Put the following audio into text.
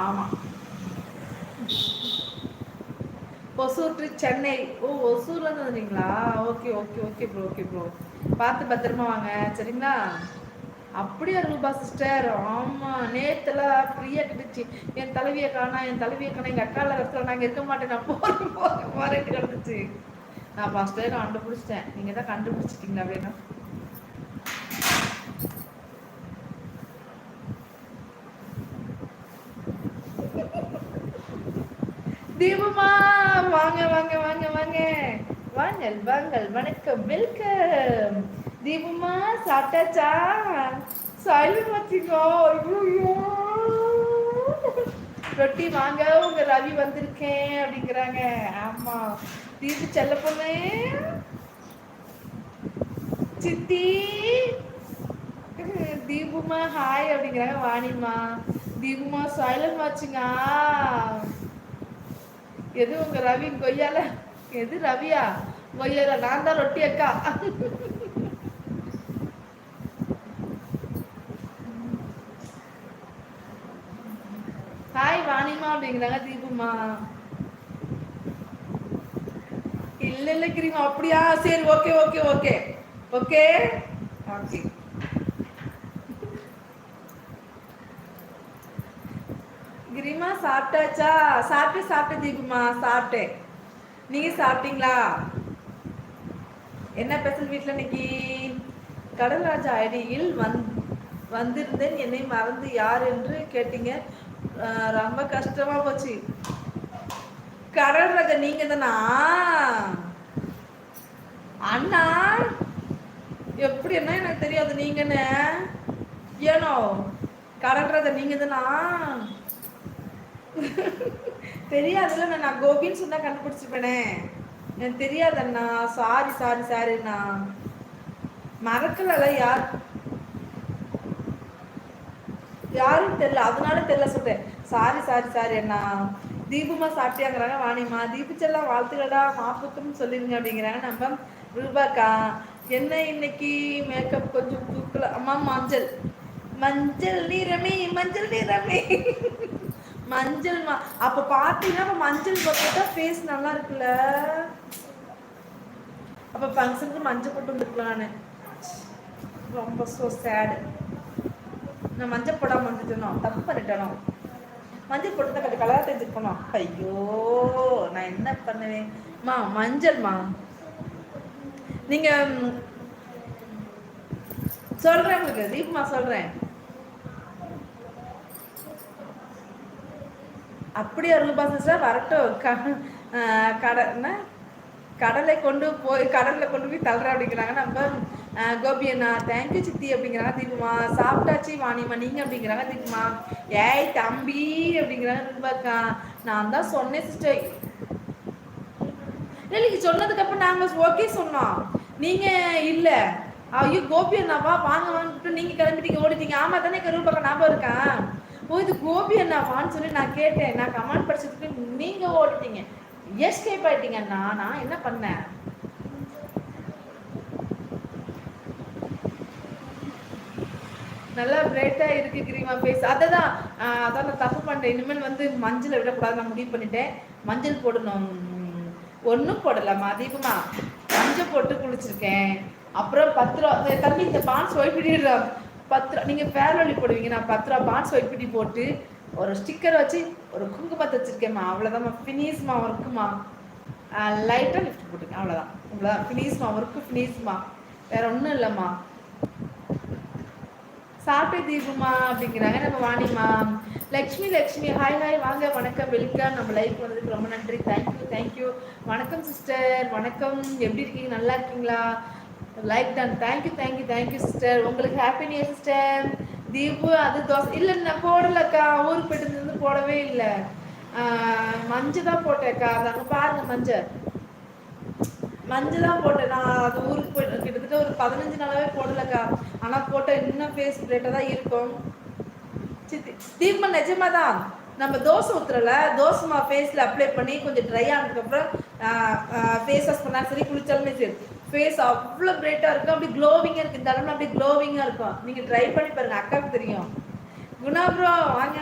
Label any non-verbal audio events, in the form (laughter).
ஆமாம் ஒசூர் டு சென்னை. ஓ ஒசூரில் இருந்து வந்தீங்களா? Okay okay okay bro okay bro பார்த்து பத்திரமா வாங்க சரிங்களா? அப்படியா ரூபா சிஸ்டர் ஆமாம் நேற்றுலாம் ஃப்ரீயாக கிட்டுச்சு என் தலைவியை காணா என் தலைவியை காணா எங்கள் அக்கால இடத்துல நாங்கள் இருக்க மாட்டேன். நான் போகிறேன் போகிறேன் போறேன்ட்டு கிடந்துச்சு. நான் டைம் கண்டுபிடிச்சிட்டேன். நீங்கள் தான் கண்டுபிடிச்சிட்டீங்களா அப்படின்னா தீபமா? வாங்க வாங்க வாங்க வாங்க. வாங்கல் வாங்கல். வணக்கம் வெல்கம். தீபமா சாப்பிட்டாச்சா? சாயல் வச்சிக்கோ ஐயோ ரொட்டி வாங்க உங்க ரவி வந்திருக்கேன் அப்படிங்கிறாங்க. ஆமா. தீபு செல்ல பொண்ணு. சித்தி. தீபுமா ஹாய் அப்படிங்கிறாங்க. வாணிமா தீபுமா சைலன் வாச்சுங்க எது உங்க ரவி கொய்யால? எது ரவியா? கொய்யால நான் தான் ரொட்டி அக்கா. ஹாய் வாணிமா அப்படிங்கிறாங்க தீபுமா இல்ல இல்ல கிரிமா. அப்படியா? சரி okay okay okay okay okay கிரிமா சாப்பிட்டாச்சா? சாப்பிட்டு சாப்பிட்டு தீபுமா சாப்பிட்டேன் நீங்க சாப்பிட்டீங்களா? என்ன ஸ்பெஷல் வீட்டில் இன்னைக்கு? கடல்ராஜா ஐடியில் வந் வந்திருந்தேன். என்னை மறந்து யார் என்று கேட்டீங்க. ரொம்ப கஷ்டமா போச்சு. கடல்ராஜா நீங்க தானா? அண்ணா? எப்படி என்ன எனக்கு தெரியாது. நீங்கன்னு ஏனோ? கடல்ராஜா நீங்க தானா? (laughs) தெரியாதுல்ல நான் கோபின்னு சொன்னா கண்டுபிடிச்சிருப்பேனே. எனக்கு தெரியாது அண்ணா. சாரி சாரி சாரி அண்ணா. மறக்கல யார் யாரும் தெரியல. அதனால தெரியல சொல்றேன். சாரி சாரி சாரி அண்ணா. தீபமா சாப்பிட்டியாங்கிறாங்க வாணிமா தீபிச்செல்லாம் வாழ்த்துக்கடா மாப்புக்கும் சொல்லிருங்க அப்படிங்கிறாங்க. நம்ம ரூபாக்கா என்ன இன்னைக்கு மேக்கப் கொஞ்சம் தூக்கல அம்மா மஞ்சள். மஞ்சள் நிறமே மஞ்சள் நிறமே (laughs) மஞ்சள் அப்ப பாத்தீங்கன்னா மஞ்சள் போட்டா ஃபேஸ் நல்லா இருக்குல்ல? அப்ப ஃபங்க்ஷனுக்கு மஞ்சள் போட்டு வந்துருக்கலாம் ரொம்ப ஸோ சேடு நான் மஞ்சள் போடாம வந்துட்டனோ? தப்பு பண்ணிட்டனோ? மஞ்சள் போட்டு தான் கொஞ்சம் கலராக தெரிஞ்சுக்கணும்? ஐயோ நான் என்ன பண்ணுவேன்? மா மஞ்சள்மா நீங்க சொல்றேன் உங்களுக்கு தீபமா சொல்றேன். அப்படியே ரூபா சிஸ்டர் வரட்டும். கடை கடலை கொண்டு போய் கடலில் கொண்டு போய் தள்ளுற அப்படிங்கிறாங்க. நம்ம கோபி அண்ணா தேங்க்யூ சித்தி அப்படிங்கிறாங்க. தீபமா சாப்பிட்டாச்சு வாணிமா நீங்க அப்படிங்கிறாங்க தீபமா. ஏய் தம்பி அப்படிங்கிறாங்க ரூபாக்கா நான் தான் சொன்னேன் சிஸ்டர் இல்லை சொன்னதுக்கு சொன்னதுக்கப்புறம் நாங்கள் ஓகே சொன்னோம். நீங்கள் இல்லை. ஐயோ கோபி அண்ணாவா? வாங்க வாங்கிட்டு நீங்கள் கிளம்பிட்டீங்க ஓடிட்டீங்க. ஆமா தானே ரூபாக்கா ஞாபகம் இருக்கேன் ஓ இது கோபி அண்ணாவான்னு சொல்லி நான் கேட்டேன். நான் கமெண்ட் படிச்சதுக்கு நீங்க ஓடிட்டீங்க. எஸ்கேப் ஆயிட்டீங்க அண்ணா. நான் என்ன பண்ணேன்? நல்லா பிரைட்டா இருக்கு கிரீமா பேஸ் அததான் அதான் நான் தப்பு பண்ணிட்டேன். இனிமேல் வந்து மஞ்சள் விடக்கூடாது நான் முடிவு பண்ணிட்டேன். மஞ்சள் போடணும். ஒன்றும் போடலாமா தீபமா. மஞ்சள் போட்டு குளிச்சிருக்கேன். அப்புறம் பத்து ரூபா தம்பி இந்த பான்ஸ் ஒய்பிடிடுறான் பத்து ரூபா நீங்கள் ஃபேர்வெலி போடுவீங்க. நான் பத்து ரூபா பான்ஸ் ஒயிட் போட்டு ஒரு ஸ்டிக்கர் வச்சு ஒரு குங்குமத்தை வச்சுருக்கேம்மா. அவ்வளோதாம்மா ஃபினிஷ்மா ஒர்க்குமா லைட்டாக லிஃப்ட் போட்டுங்க அவ்வளோதான் அவ்வளோதான் ஃபினிஷ்மா ஒர்க்கு ஃபினிஷ்மா வேற ஒன்றும் இல்லைம்மா. சாப்பிட்டு தீபுமா அப்படிங்கிறாங்க. நம்ம வாணிமா லக்ஷ்மி லக்ஷ்மி. ஹாய் ஹாய் வாங்க. வணக்கம். வெல்கம் நம்ம லைஃப் வந்ததுக்கு ரொம்ப நன்றி. தேங்க்யூ தேங்க்யூ வணக்கம் சிஸ்டர் வணக்கம். எப்படி இருக்கீங்க? நல்லா இருக்கீங்களா? Like done thank you thank you thank you sister உங்களுக்கு ஹாப்பி நியூ சிஸ்டர் தீபு அது தோசை. இல்லை நான் போடலக்கா ஊருக்கு போயிட்டு இருந்து போடவே இல்லை. மஞ்சள் தான் போட்டேன்க்கா அது அங்கே பாருங்க மஞ்சள் மஞ்சள் தான் போட்டேன். நான் அது ஊருக்கு போயிட்டு கிட்டத்தட்ட ஒரு பதினஞ்சு நாளாவே போடலக்கா ஆனால் போட்டால் இன்னும் ஃபேஸ் பிளேட்டாக தான் இருக்கும். சித்தி தீபம் நிஜமா தான். நம்ம தோசை ஊத்துறல தோசைமா ஃபேஸில் அப்ளை பண்ணி கொஞ்சம் ட்ரை ஆனதுக்கப்புறம் ஃபேஸ் வாஷ் சரி குளிச்சாலுமே சரி. ஃபேஸ் அவ்வளோ பிரைட்டாக இருக்கும். அப்படி க்ளோவிங்காக இருக்குது இந்த அளவு அப்படியே க்ளோவிங்காக இருக்கும். நீங்கள் ட்ரை பண்ணி பாருங்கள் அக்காவுக்கு தெரியும். குணா ப்ரோ வாங்க.